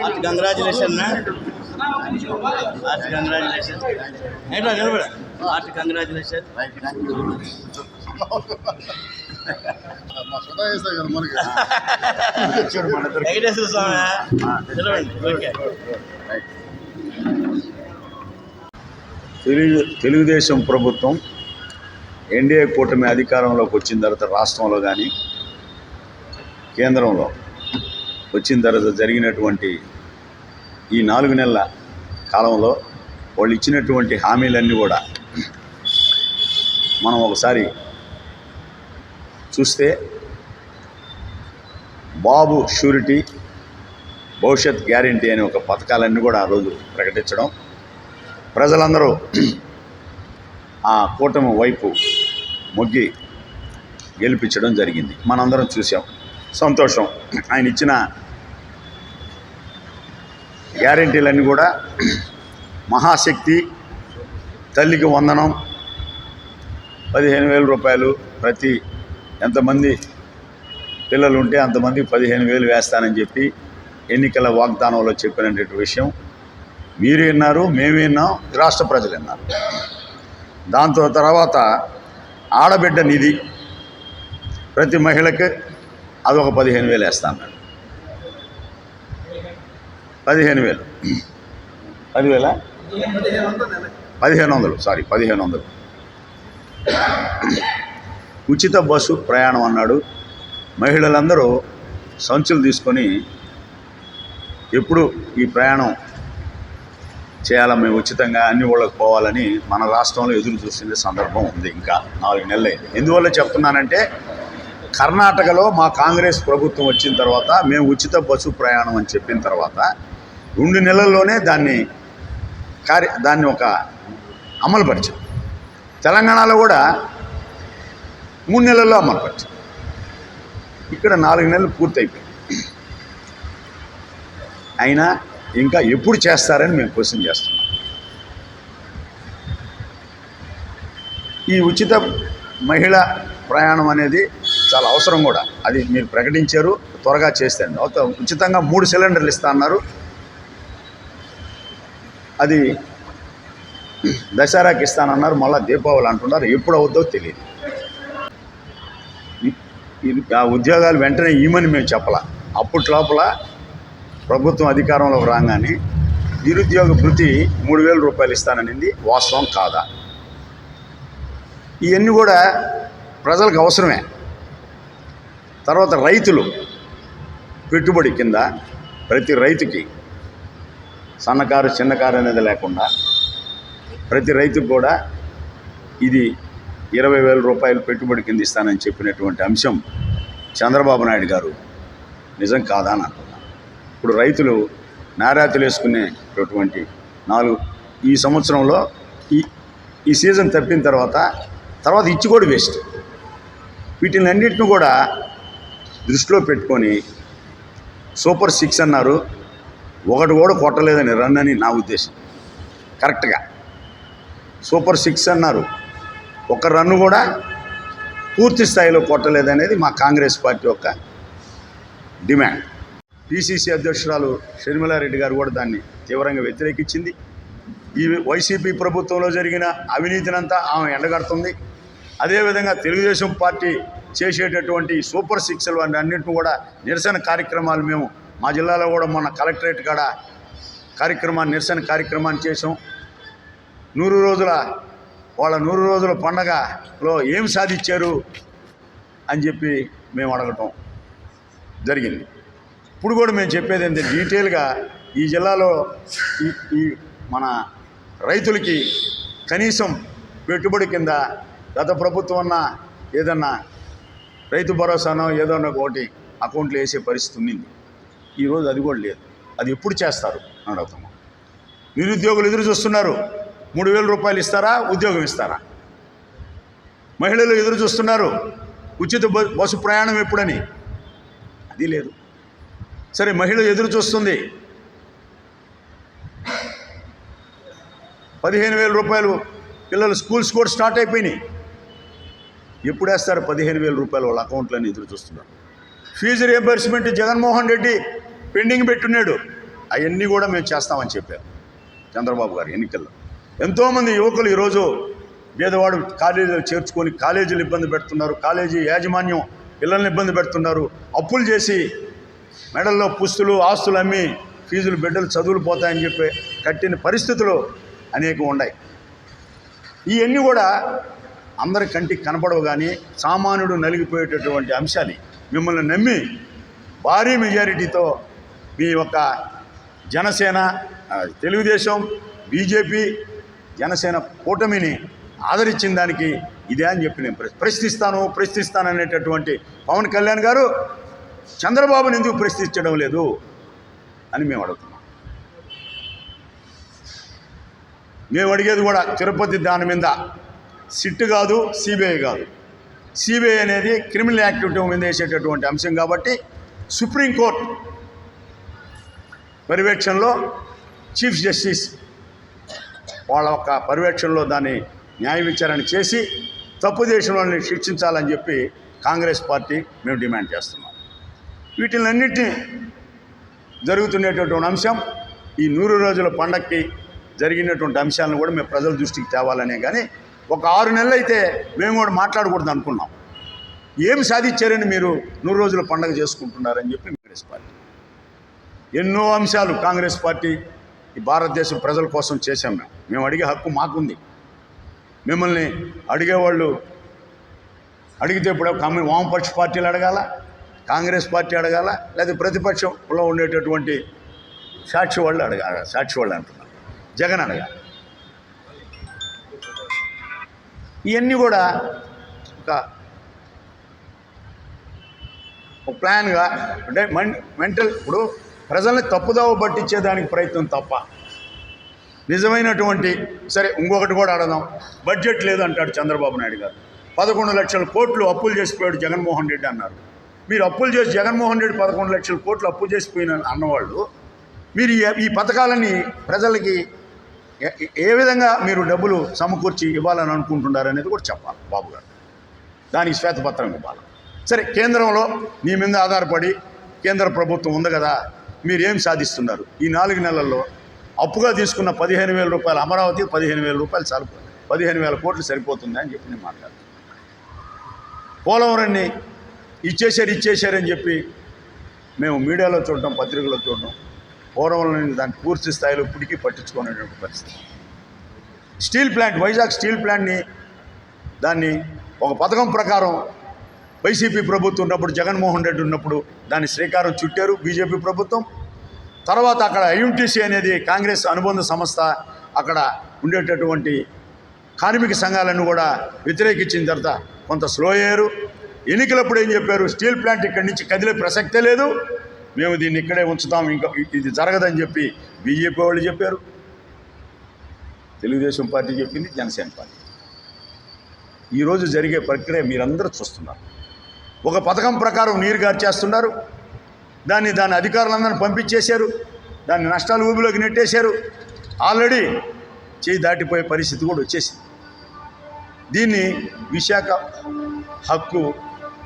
Heart congratulation art congratulation ఏంటో నిలబడ. Art congratulation Venkateswara Swami okay Telugu Telugu Desam ప్రభుత్వం NDA కూటమి అధికారంలోకి వచ్చిన తర్వాత రాష్ట్రంలో కానీ కేంద్రంలో వచ్చిన తర్వాత జరిగినటువంటి ఈ నాలుగు నెలల కాలంలో వాళ్ళు ఇచ్చినటువంటి హామీలన్నీ కూడా మనం ఒకసారి చూస్తే బాబు షూరిటీ భవిష్యత్ గ్యారంటీ అనే ఒక పథకాలన్నీ కూడా ఆ రోజు ప్రకటించడం. ప్రజలందరూ ఆ కూటమి వైపు మొగ్గి గెలిపించడం జరిగింది. మనందరం చూసాం సంతోషం. ఆయన ఇచ్చిన గ్యారంటీలన్నీ కూడా మహాశక్తి తల్లికి వందనం పదిహేను వేల రూపాయలు ప్రతి ఎంతమంది పిల్లలు ఉంటే అంతమంది పదిహేను వేలు వేస్తానని చెప్పి ఎన్నికల వాగ్దానంలో చెప్పినటువంటి విషయం. మీరు విన్నారు మేము విన్నాం రాష్ట్ర ప్రజలు విన్నారు. దాంతో తర్వాత ఆడబిడ్డ నిధి ప్రతి మహిళకి అదొక పదిహేను వేలు వేస్తా అన్నాడు. పదిహేను వేలు. పదివేల? పదిహేను వందలు సారీ పదిహేను వందలు. ఉచిత బస్సు ప్రయాణం అన్నాడు. మహిళలందరూ సంచులు తీసుకొని ఎప్పుడు ఈ ప్రయాణం చేయాలా మేము ఉచితంగా అన్ని ఊళ్ళకి పోవాలని మన రాష్ట్రంలో ఎదురు చూసిన సందర్భం ఉంది ఇంకా నాలుగు నెలలు అయింది ఎందువల్ల చెప్తున్నానంటే కర్ణాటకలో మా కాంగ్రెస్ ప్రభుత్వం వచ్చిన తర్వాత మేము ఉచిత బస్సు ప్రయాణం అని చెప్పిన తర్వాత రెండు నెలల్లోనే దాన్ని కార్య దాన్ని ఒక అమలుపరిచాం. తెలంగాణలో కూడా మూడు నెలల్లో అమలుపరిచాం. ఇక్కడ నాలుగు నెలలు పూర్తయిపోయింది అయినా ఇంకా ఎప్పుడు చేస్తారని మేము క్వశ్చన్ చేస్తున్నాం. ఈ ఉచిత మహిళ ప్రయాణం అనేది చాలా అవసరం కూడా. అది మీరు ప్రకటించారు త్వరగా చేస్తాను ఉచితంగా మూడు సిలిండర్లు ఇస్తా అన్నారు. అది దసరాకి ఇస్తానన్నారు మళ్ళీ దీపావళి అంటున్నారు ఎప్పుడు అవుద్దో తెలియదు ఆ ఉద్యోగాలు వెంటనే ఇవ్వమని మేము చెప్పాల. అప్పటి లోపల ప్రభుత్వం అధికారంలోకి రాగానే నిరుద్యోగ భృతి మూడు వేల రూపాయలు ఇస్తాననింది వాస్తవం కాదా? ఇవన్నీ కూడా ప్రజలకు అవసరమే. తర్వాత రైతులు పెట్టుబడి కింద ప్రతి రైతుకి సన్నకారు చిన్నకారు అనేది లేకుండా ప్రతి రైతుకు కూడా ఇది ఇరవై వేల రూపాయలు పెట్టుబడి కింద ఇస్తానని చెప్పినటువంటి అంశం చంద్రబాబు నాయుడు గారు నిజం కాదా అని అంటున్నాను ఇప్పుడు రైతులు నారాతులు వేసుకునేటటువంటి నాలుగు ఈ సంవత్సరంలో ఈ ఈ సీజన్ తప్పిన తర్వాత తర్వాత ఇచ్చి కూడా వేస్ట్. వీటిని అన్నింటిని కూడా దృష్టిలో పెట్టుకొని సూపర్ సిక్స్ అన్నారు. ఒకటి కూడా కొట్టలేదని రన్ అని నా ఉద్దేశం. కరెక్ట్గా. సూపర్ సిక్స్ అన్నారు. ఒక రన్ను కూడా పూర్తి స్థాయిలో కొట్టలేదనేది మా కాంగ్రెస్ పార్టీ యొక్క డిమాండ్. పిసిసి అధ్యక్షురాలు షర్మిలారెడ్డి గారు కూడా దాన్ని తీవ్రంగా వ్యతిరేకించింది. ఈ వైసీపీ ప్రభుత్వంలో జరిగిన అవినీతినంతా ఆమె ఎండగడుతుంది. అదేవిధంగా తెలుగుదేశం పార్టీ చేసేటటువంటి సూపర్ సిక్స్లు వాటి అన్నింటిని కూడా నిరసన కార్యక్రమాలు మేము మా జిల్లాలో కూడా మొన్న కలెక్టరేట్ కాడ కార్యక్రమాన్ని నిరసన కార్యక్రమాన్ని చేసాం నూరు రోజుల వాళ్ళ నూరు రోజుల పండగలో ఏం సాధించారు అని చెప్పి మేము అడగటం జరిగింది. ఇప్పుడు కూడా మేము చెప్పేది ఏంటంటే డీటెయిల్గా ఈ జిల్లాలో ఈ ఈ మన రైతులకి కనీసం పెట్టుబడి కింద గత ప్రభుత్వం అన్న ఏదన్నా రైతు భరోసానో ఏదన్నా ఒకటి అకౌంట్లో వేసే పరిస్థితి ఉంది ఈరోజు అది కూడా లేదు. అది ఎప్పుడు చేస్తారు? అని అడుగుతాము నిరుద్యోగులు ఎదురు చూస్తున్నారు. మూడు వేల రూపాయలు ఇస్తారా? ఉద్యోగం ఇస్తారా? మహిళలు ఎదురు చూస్తున్నారు. ఉచిత బస్సు ప్రయాణం ఎప్పుడని? అది లేదు. సరే మహిళ ఎదురు చూస్తుంది. పదిహేను వేల రూపాయలు పిల్లలు స్కూల్స్ కూడా స్టార్ట్ అయిపోయినాయి. ఎప్పుడు వేస్తారు? పదిహేను వేల రూపాయలు వాళ్ళ అకౌంట్లని ఎదురు చూస్తున్నారు. Fee reimbursement Jaganmohan Reddy pending పెట్టున్నాడు. అవన్నీ కూడా మేము చేస్తామని చెప్పారు చంద్రబాబు గారు ఎన్నికల్లో. ఎంతోమంది యువకులు ఈరోజు పేదవాడు కాలేజీలో చేర్చుకొని కాలేజీలు ఇబ్బంది పెడుతున్నారు కాలేజీ యాజమాన్యం పిల్లల్ని ఇబ్బంది పెడుతున్నారు అప్పులు చేసి మెడల్లో పుస్తులు ఆస్తులు అమ్మి ఫీజులు బిడ్డలు చదువులు పోతాయని చెప్పి కట్టిన పరిస్థితులు అనేకం ఉన్నాయి. ఇవన్నీ కూడా అందరి కంటికి కనపడవు కానీ సామాన్యుడు నలిగిపోయేటటువంటి అంశాలు మిమ్మల్ని నమ్మి భారీ మెజారిటీతో మీ యొక్క జనసేన తెలుగుదేశం బీజేపీ జనసేన కూటమిని ఆదరించిన దానికి ఇదే అని చెప్పి నేను ప్రశ్నిస్తాను ప్రశ్నిస్తాను అనేటటువంటి పవన్ కళ్యాణ్ గారు చంద్రబాబుని ఎందుకు ప్రశ్నించడం లేదు అని మేము అడుగుతున్నాం. మేము అడిగేది కూడా తిరుపతి దాని మీద సిట్ కాదు సిబిఐ కాదు. సిబిఐ అనేది క్రిమినల్ యాక్టివిటీ మీద వేసేటటువంటి అంశం కాబట్టి సుప్రీంకోర్టు పర్యవేక్షణలో చీఫ్ జస్టిస్ వాళ్ళ యొక్క పర్యవేక్షణలో దాన్ని న్యాయ విచారణ చేసి తప్పు చేసిన వాళ్ళని శిక్షించాలని చెప్పి కాంగ్రెస్ పార్టీ మేము డిమాండ్ చేస్తున్నాం. వీటిలన్నింటినీ జరుగుతున్నటువంటి అంశం ఈ నూరు రోజుల పండక్కి జరిగినటువంటి అంశాలను కూడా మేము ప్రజల దృష్టికి తేవాలనే కానీ ఒక ఆరు నెలలు అయితే మేము కూడా మాట్లాడకూడదు అనుకున్నాం ఏం సాధించారని మీరు నూరు రోజుల పండగ చేసుకుంటున్నారని చెప్పి కాంగ్రెస్ పార్టీ ఎన్నో అంశాలు కాంగ్రెస్ పార్టీ ఈ భారతదేశం ప్రజల కోసం చేశాం మేము. మేము అడిగే హక్కు మాకుంది. మిమ్మల్ని అడిగేవాళ్ళు అడిగితే ఇప్పుడు కమ్యూ వామపక్ష పార్టీలు అడగాల? కాంగ్రెస్ పార్టీ అడగాల? లేదా ప్రతిపక్షంలో ఉండేటటువంటి సాక్షి వాళ్ళు అడగాల సాక్షి వాళ్ళు అంటున్నారు. జగన్ అడగాలి. ఇవన్నీ కూడా ఒక ప్లాన్గా అంటే మెంటల్ ఇప్పుడు ప్రజల్ని తప్పుదావ పట్టించేదానికి ప్రయత్నం తప్ప. నిజమైనటువంటి సరే ఇంకొకటి కూడా అడదాం. బడ్జెట్ లేదు అంటాడు చంద్రబాబు నాయుడు గారు. పదకొండు లక్షల కోట్లు అప్పులు చేసిపోయాడు జగన్మోహన్ రెడ్డి అన్నారు. మీరు అప్పులు చేసి జగన్మోహన్ రెడ్డి పదకొండు లక్షల కోట్లు అప్పు చేసిపోయిన అన్నవాళ్ళు మీరు ఈ- ఈ పథకాలని ప్రజలకి ఏ- ఏ విధంగా మీరు డబ్బులు సమకూర్చి ఇవ్వాలని అనుకుంటున్నారు అనేది కూడా చెప్పాలి బాబు గారు. దానికి శ్వేతపత్రం ఇవ్వాలి. సరే కేంద్రంలో మీ మీద ఆధారపడి కేంద్ర ప్రభుత్వం ఉంది కదా మీరు ఏం సాధిస్తున్నారు? ఈ నాలుగు నెలల్లో అప్పుగా తీసుకున్న పదిహేను వేల రూపాయలు అమరావతి పదిహేను వేల రూపాయలు సరిపో పదిహేను వేల కోట్లు సరిపోతుంది అని చెప్పి నేను మాట్లాడుతాను పోలవరాన్ని ఇచ్చేశారు ఇచ్చేశారని చెప్పి మేము మీడియాలో చూడటం పత్రికలో చూడటం పోలవరం దాన్ని పూర్తి స్థాయిలో ఇప్పటికీ పట్టించుకునేటువంటి పరిస్థితి. స్టీల్ ప్లాంట్ వైజాగ్ స్టీల్ ప్లాంట్ని దాన్ని ఒక పథకం ప్రకారం వైసీపీ ప్రభుత్వం ఉన్నప్పుడు జగన్మోహన్ రెడ్డి ఉన్నప్పుడు దాని శ్రీకారం చుట్టారు బీజేపీ ప్రభుత్వం. తర్వాత అక్కడ ఐఎంటీసీ అనేది కాంగ్రెస్ అనుబంధ సంస్థ అక్కడ ఉండేటటువంటి కార్మిక సంఘాలను కూడా వ్యతిరేకించిన తర్వాత కొంత స్లో అయ్యారు. ఎన్నికలప్పుడు ఏం చెప్పారు? స్టీల్ ప్లాంట్ ఇక్కడి నుంచి కదిలే ప్రసక్తే లేదు. మేము దీన్ని ఇక్కడే ఉంచుతాం ఇంకా ఇది జరగదని చెప్పి బీజేపీ వాళ్ళు చెప్పారు. తెలుగుదేశం పార్టీ చెప్పింది జనసేన పార్టీ. ఈరోజు జరిగే ప్రక్రియ మీరందరూ చూస్తున్నారు. ఒక పథకం ప్రకారం నీరు గార్చేస్తున్నారు. దాన్ని దాని అధికారులందరినీ పంపించేశారు. దాన్ని నష్టాలు ఊబిలోకి నెట్టేశారు. ఆల్రెడీ చేయి దాటిపోయే పరిస్థితి కూడా వచ్చేసింది. దీన్ని విశాఖ హక్కు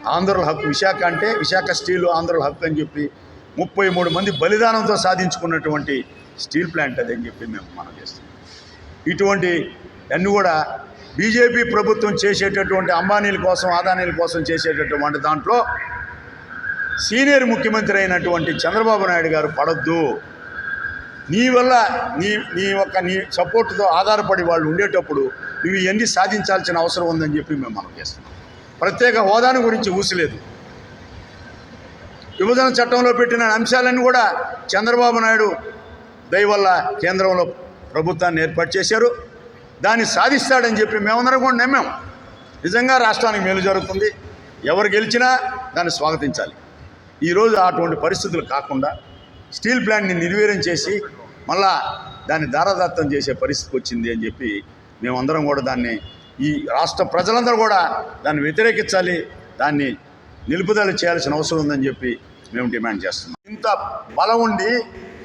ఆంధ్రుల హక్కు విశాఖ అంటే విశాఖ స్టీలు ఆంధ్రుల హక్కు అని చెప్పి ముప్పై మూడు మంది బలిదానంతో సాధించుకున్నటువంటి స్టీల్ ప్లాంట్ అది అని చెప్పి మేము మనం చేస్తున్నాం. ఇటువంటి అన్నీ కూడా బీజేపీ ప్రభుత్వం చేసేటటువంటి అంబానీల కోసం ఆదానీల కోసం చేసేటటువంటి దాంట్లో సీనియర్ ముఖ్యమంత్రి అయినటువంటి చంద్రబాబు నాయుడు గారు పడద్దు. నీ వల్ల నీ నీ యొక్క నీ సపోర్టుతో ఆధారపడి వాళ్ళు ఉండేటప్పుడు నువ్వు ఇవన్నీ సాధించాల్సిన అవసరం ఉందని చెప్పి మేము మనం చేస్తున్నాం. ప్రత్యేక హోదాను గురించి ఊసలేదు. విభజన చట్టంలో పెట్టిన అంశాలన్నీ కూడా చంద్రబాబు నాయుడు దయవల్ల కేంద్రంలో ప్రభుత్వాన్ని ఏర్పాటు చేశారు. దాన్ని సాధిస్తాడని చెప్పి మేమందరం కూడా నమ్మాం. నిజంగా రాష్ట్రానికి మేలు జరుగుతుంది. ఎవరు గెలిచినా దాన్ని స్వాగతించాలి. ఈరోజు అటువంటి పరిస్థితులు కాకుండా స్టీల్ ప్లాంట్ని నిర్వీర్యం చేసి మళ్ళా దాన్ని దారాదత్తం చేసే పరిస్థితి వచ్చింది అని చెప్పి మేమందరం కూడా దాన్ని ఈ రాష్ట్ర ప్రజలందరూ కూడా దాన్ని వ్యతిరేకించాలి దాన్ని నిలుపుదల చేయాల్సిన అవసరం ఉందని చెప్పి మేము డిమాండ్ చేస్తున్నాం. ఇంత బలం ఉండి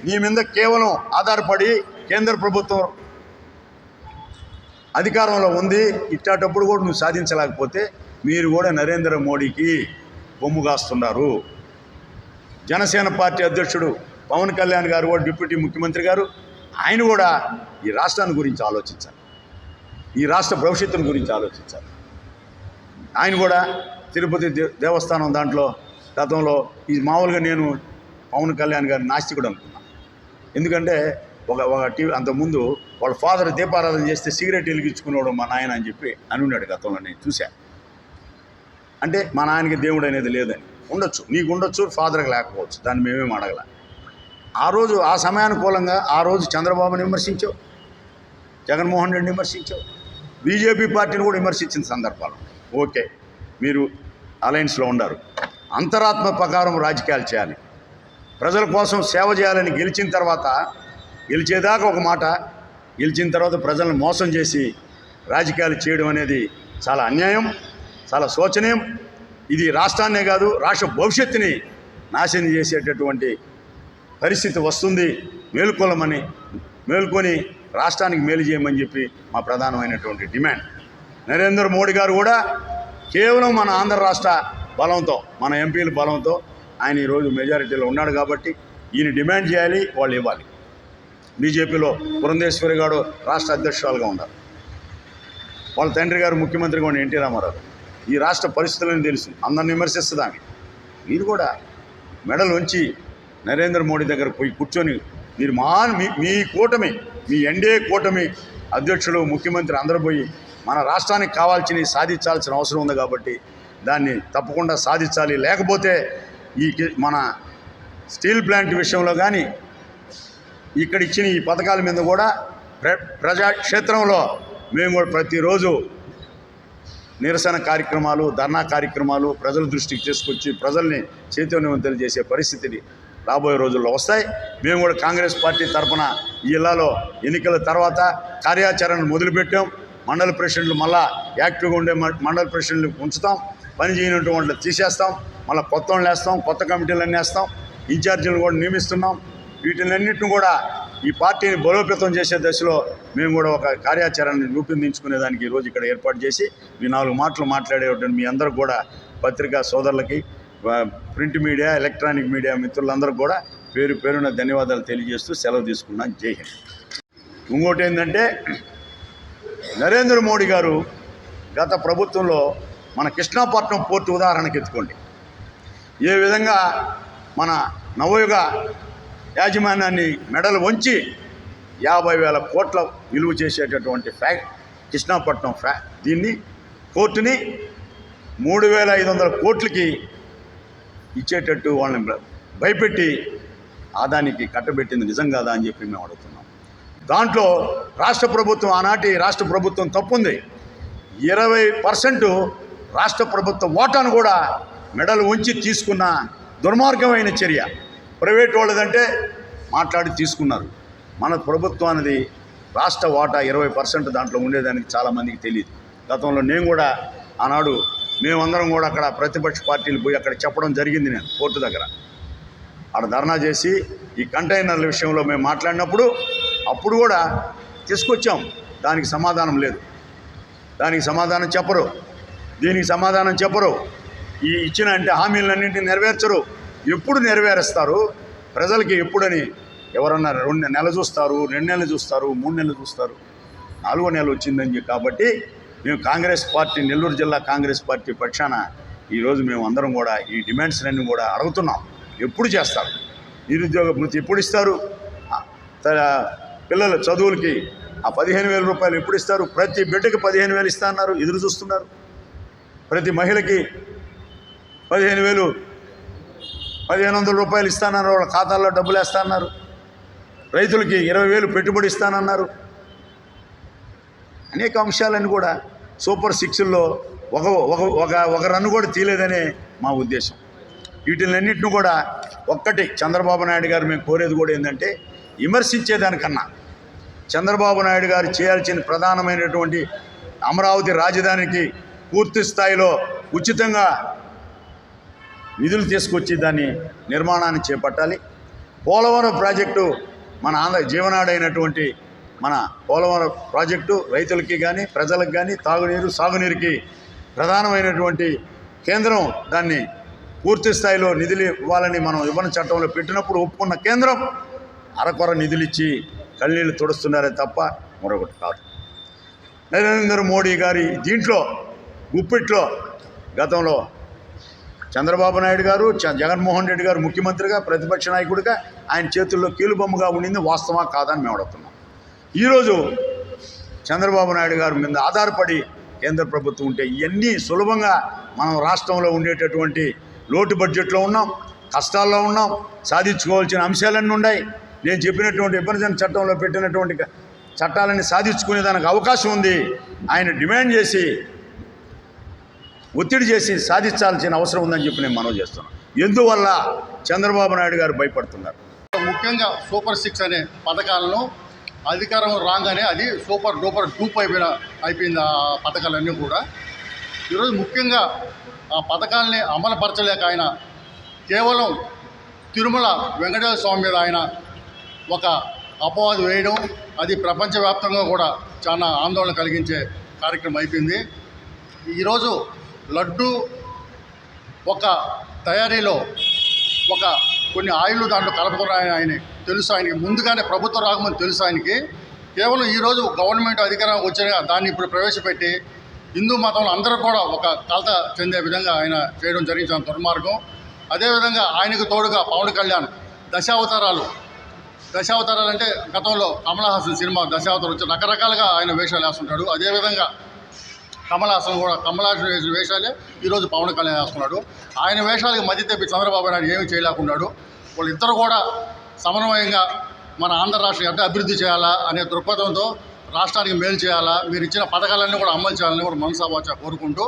నీ మీద కేవలం ఆధారపడి కేంద్ర ప్రభుత్వం అధికారంలో ఉంది. ఇట్లాంటప్పుడు కూడా నువ్వు సాధించలేకపోతే మీరు కూడా నరేంద్ర మోడీకి బొమ్ము కాస్తున్నారు. జనసేన పార్టీ అధ్యక్షుడు పవన్ కళ్యాణ్ గారు కూడా డిప్యూటీ ముఖ్యమంత్రి గారు ఆయన కూడా ఈ రాష్ట్రాన్ని గురించి ఆలోచించాలి. ఈ రాష్ట్ర భవిష్యత్తును గురించి ఆలోచించాలి. ఆయన కూడా తిరుపతి దేవస్థానం దాంట్లో గతంలో ఈ మామూలుగా నేను పవన్ కళ్యాణ్ గారి నాస్తికుడు అనుకున్నాను ఎందుకంటే ఒక ఒక టీవీ అంతకుముందు వాళ్ళ ఫాదర్ దీపారాధన చేస్తే సిగరెట్ వెలిగించుకున్నాడు మా నాయన అని చెప్పి అని ఉన్నాడు గతంలో నేను చూశా. అంటే మా నాయనకి దేవుడు అనేది లేదని. ఉండొచ్చు నీకు ఉండొచ్చు ఫాదర్కి లేకపోవచ్చు దాన్ని మేమేం అడగల. ఆ రోజు ఆ సమయానుకూలంగా ఆ రోజు చంద్రబాబుని విమర్శించావు జగన్మోహన్ రెడ్డిని విమర్శించావు బీజేపీ పార్టీని కూడా విమర్శించిన సందర్భాలు ఓకే మీరు అలయన్స్లో ఉన్నారు అంతరాత్మ ప్రకారం రాజకీయాలు చేయాలి. ప్రజల కోసం సేవ చేయాలని గెలిచిన తర్వాత గెలిచేదాకా ఒక మాట గెలిచిన తర్వాత ప్రజలను మోసం చేసి రాజకీయాలు చేయడం అనేది చాలా అన్యాయం చాలా శోచనీయం. ఇది రాష్ట్రాన్నే కాదు రాష్ట్ర భవిష్యత్తుని నాశనం చేసేటటువంటి పరిస్థితి వస్తుంది. మేలుకోలమని మేల్కొని రాష్ట్రానికి మేలు చేయమని చెప్పి మా ప్రధానమైనటువంటి డిమాండ్. నరేంద్ర మోడీ గారు కూడా కేవలం మన ఆంధ్ర రాష్ట్ర బలంతో మన ఎంపీల బలంతో ఆయన ఈరోజు మెజారిటీలో ఉన్నాడు కాబట్టి ఈయన డిమాండ్ చేయాలి వాళ్ళు ఇవ్వాలి. బీజేపీలో పురంధేశ్వరి గారు రాష్ట్ర అధ్యక్షురాలుగా ఉన్నారు. వాళ్ళ తండ్రి గారు ముఖ్యమంత్రిగా ఉన్న ఎన్టీ రామారావు. ఈ రాష్ట్ర పరిస్థితులను తెలుసు అందరిని విమర్శిస్తుంది మీరు కూడా మెడలు ఉంచి నరేంద్ర మోడీ దగ్గర పోయి కూర్చొని మీరు మా మీ మీ కూటమి మీ ఎన్డీఏ కూటమి అధ్యక్షులు ముఖ్యమంత్రి అందరూ పోయి మన రాష్ట్రానికి కావాల్సినవి సాధించాల్సిన అవసరం ఉంది కాబట్టి దాన్ని తప్పకుండా సాధించాలి. లేకపోతే ఈ మన స్టీల్ ప్లాంట్ విషయంలో కానీ ఇక్కడ ఇచ్చిన ఈ పథకాల మీద కూడా ప్ర ప్రజాక్షేత్రంలో మేము కూడా ప్రతిరోజు నిరసన కార్యక్రమాలు ధర్నా కార్యక్రమాలు ప్రజల దృష్టికి తీసుకొచ్చి ప్రజల్ని చైతన్యవంతులు చేసే పరిస్థితిని రాబోయే రోజుల్లో వస్తాయి. మేము కూడా కాంగ్రెస్ పార్టీ తరఫున ఈ జిల్లాలో ఎన్నికల తర్వాత కార్యాచరణను మొదలుపెట్టాం. మండల ప్రెసిడెంట్లు మళ్ళా యాక్టివ్గా ఉండే మ- మండల ప్రెసిడెంట్లు ఉంచుతాం. పని చేయనటువంటి తీసేస్తాం. మళ్ళీ కొత్త వాళ్ళు వేస్తాం. కొత్త కమిటీలన్నీ వేస్తాం. ఇన్ఛార్జీలు కూడా నియమిస్తున్నాం. వీటినన్నింటిని కూడా ఈ పార్టీని బలోపేతం చేసే దశలో మేము కూడా ఒక కార్యాచరణని రూపొందించుకునే దానికి ఈరోజు ఇక్కడ ఏర్పాటు చేసి మీ నాలుగు మాటలు మాట్లాడేటువంటి మీ అందరికి కూడా పత్రికా సోదరులకి ప్రింట్ మీడియా ఎలక్ట్రానిక్ మీడియా మిత్రులందరికీ కూడా పేరు పేరున ధన్యవాదాలు తెలియజేస్తూ సెలవు తీసుకున్నాను జై హింద్. ఇంకోటి ఏంటంటే నరేంద్ర మోడీ గారు గత ప్రభుత్వంలో మన కృష్ణాపట్నం పోర్టు ఉదాహరణకి ఎత్తుకోండి. ఏ విధంగా మన నవయుగ యాజమాన్యాన్ని మెడలు వంచి యాభై వేల కోట్ల విలువ చేసేటటువంటి ఫ్యాక్ కృష్ణాపట్నం ఫ్యా దీన్ని కోర్టుని మూడు వేల ఐదు వందల కోట్లకి ఇచ్చేటట్టు వాళ్ళని భయపెట్టి ఆదానికి కట్టబెట్టింది నిజం కాదా అని చెప్పి మేము అడుగుతున్నాం. దాంట్లో రాష్ట్ర ప్రభుత్వం ఆనాటి రాష్ట్ర ప్రభుత్వం తప్పుంది. ఇరవై పర్సెంట్ రాష్ట్ర ప్రభుత్వ ఓటాను కూడా మెడలు ఉంచి తీసుకున్న దుర్మార్గమైన చర్య. ప్రైవేట్ వాళ్ళదంటే మాట్లాడి తీసుకున్నారు. మన ప్రభుత్వం అనేది రాష్ట్ర వాటా ఇరవై పర్సెంట్ దాంట్లో ఉండేదానికి చాలామందికి తెలియదు గతంలో నేను కూడా ఆనాడు మేమందరం కూడా అక్కడ ప్రతిపక్ష పార్టీలు పోయి అక్కడ చెప్పడం జరిగింది నేను కోర్టు దగ్గర. అక్కడ ధర్నా చేసి ఈ కంటైనర్ల విషయంలో మేము మాట్లాడినప్పుడు అప్పుడు కూడా తీసుకొచ్చాం. దానికి సమాధానం లేదు. దానికి సమాధానం చెప్పరు. దీనికి సమాధానం చెప్పరు. ఈ ఇచ్చిన అంటే హామీలన్నింటినీ నెరవేర్చరు. ఎప్పుడు నెరవేరుస్తారు? ప్రజలకి ఎప్పుడని ఎవరన్నా రెండు నెలలు చూస్తారు రెండు నెలలు చూస్తారు మూడు నెలలు చూస్తారు? నాలుగో నెల వచ్చిందని చెప్పి కాబట్టి మేము కాంగ్రెస్ పార్టీ నెల్లూరు జిల్లా కాంగ్రెస్ పార్టీ పక్షాన ఈరోజు మేము అందరం కూడా ఈ డిమాండ్స్ అన్నీ కూడా అడుగుతున్నాం. ఎప్పుడు చేస్తారు? నిరుద్యోగ భృతి ఎప్పుడు ఇస్తారు? త- పిల్లల చదువులకి ఆ పదిహేను వేల రూపాయలు ఎప్పుడు ఇస్తారు? ప్రతి బిడ్డకి పదిహేను వేలు ఇస్తా అన్నారు ఎదురు చూస్తున్నారు. ప్రతి మహిళకి పదిహేను వేలు పదిహేను వందల రూపాయలు ఇస్తానన్నారు. వాళ్ళ ఖాతాల్లో డబ్బులు వేస్తానన్నారు. రైతులకి ఇరవై వేలు పెట్టుబడి ఇస్తానన్నారు. అనేక అంశాలను కూడా సూపర్ సిక్స్లో ఒక ఒక ఒక ఒక రన్ను కూడా తీయలేదనే మా ఉద్దేశం. వీటిలన్నింటిని కూడా ఒక్కటి చంద్రబాబు నాయుడు గారు మేము కోరేది కూడా ఏంటంటే విమర్శించేదానికన్నా చంద్రబాబు నాయుడు గారు చేయాల్సిన ప్రధానమైనటువంటి అమరావతి రాజధానికి పూర్తి స్థాయిలో ఉచితంగా నిధులు తీసుకొచ్చి దాన్ని నిర్మాణాన్ని చేపట్టాలి. పోలవరం ప్రాజెక్టు మన ఆంధ్ర జీవనాడైనటువంటి మన పోలవరం ప్రాజెక్టు రైతులకి కానీ ప్రజలకు కానీ తాగునీరు సాగునీరుకి ప్రధానమైనటువంటి కేంద్రం దాన్ని పూర్తి స్థాయిలో నిధులు ఇవ్వాలని మనం ఇవ్వని చట్టంలో పెట్టినప్పుడు ఒప్పుకున్న కేంద్రం అరకొర నిధులు ఇచ్చి తుడుస్తున్నారే తప్ప మరొకటి కాదు. నరేంద్ర మోడీ గారి దీంట్లో గుప్పిట్లో గతంలో చంద్రబాబు నాయుడు గారు జగన్మోహన్ రెడ్డి గారు ముఖ్యమంత్రిగా ప్రతిపక్ష నాయకుడిగా ఆయన చేతుల్లో కీలుబొమ్మగా ఉండింది వాస్తవా కాదని మేము అడుగుతున్నాం. ఈరోజు చంద్రబాబు నాయుడు గారి మీద ఆధారపడి కేంద్ర ప్రభుత్వం ఉంటే ఇవన్నీ సులభంగా మనం రాష్ట్రంలో ఉండేటటువంటి లోటు బడ్జెట్లో ఉన్నాం కష్టాల్లో ఉన్నాం సాధించుకోవాల్సిన అంశాలన్నీ ఉన్నాయి. నేను చెప్పినటువంటి విభజన చట్టంలో పెట్టినటువంటి చట్టాలన్నీ సాధించుకునే దానికి అవకాశం ఉంది. ఆయన డిమాండ్ చేసి ఒత్తిడి చేసి సాధించాల్సిన అవసరం ఉందని చెప్పి నేను మనవి చేస్తున్నాను ఎందువల్ల చంద్రబాబు నాయుడు గారు భయపడుతున్నారు? ముఖ్యంగా సూపర్ సిక్స్ అనే పథకాలను అధికారం రాగానే అది సూపర్ డూపర్ డూప్ అయిపోయిన అయిపోయింది ఆ పథకాలన్నీ కూడా. ఈరోజు ముఖ్యంగా ఆ పథకాలని అమలుపరచలేక ఆయన కేవలం తిరుమల వెంకటేశ్వర స్వామి మీద ఆయన ఒక అపవాదు వేయడం అది ప్రపంచవ్యాప్తంగా కూడా చాలా ఆందోళన కలిగించే కార్యక్రమం అయిపోయింది. ఈరోజు లడ్డు ఒక తయారీలో ఒక కొన్ని ఆయిల్ దాంట్లో కలుపుకున్నాయని ఆయన తెలుసు ఆయనకి. ముందుగానే ప్రభుత్వం రాకముందు తెలుసు ఆయనకి. కేవలం ఈరోజు గవర్నమెంట్ అధికారం వచ్చిన దాన్ని ఇప్పుడు ప్రవేశపెట్టి హిందూ మతంలో అందరూ కూడా ఒక కలత చెందే విధంగా ఆయన చేయడం జరిగింది. దుర్మార్గం. అదేవిధంగా ఆయనకు తోడుగా పవన్ కళ్యాణ్ దశావతారాలు. దశావతారాలు అంటే గతంలో కమలహాసన్ సినిమా దశావతారం వచ్చి రకరకాలుగా ఆయన వేషాలు వేస్తుంటాడు. అదేవిధంగా కమలాసన్ కూడా కమలాసన్ వేసిన వేషాలే ఈరోజు పవన్ కళ్యాణ్ వేస్తున్నాడు. ఆయన వేషాలకి మధ్య తెప్పి చంద్రబాబు నాయుడు ఏమీ చేయలేకున్నాడు. వాళ్ళిద్దరు కూడా సమన్వయంగా మన ఆంధ్ర రాష్ట్రం ఎట్లా అభివృద్ధి చేయాలా అనే దృక్పథంతో రాష్ట్రానికి మేలు చేయాలా మీరు ఇచ్చిన పథకాలన్నీ కూడా అమలు చేయాలని కూడా మనసావాచ కోరుకుంటూ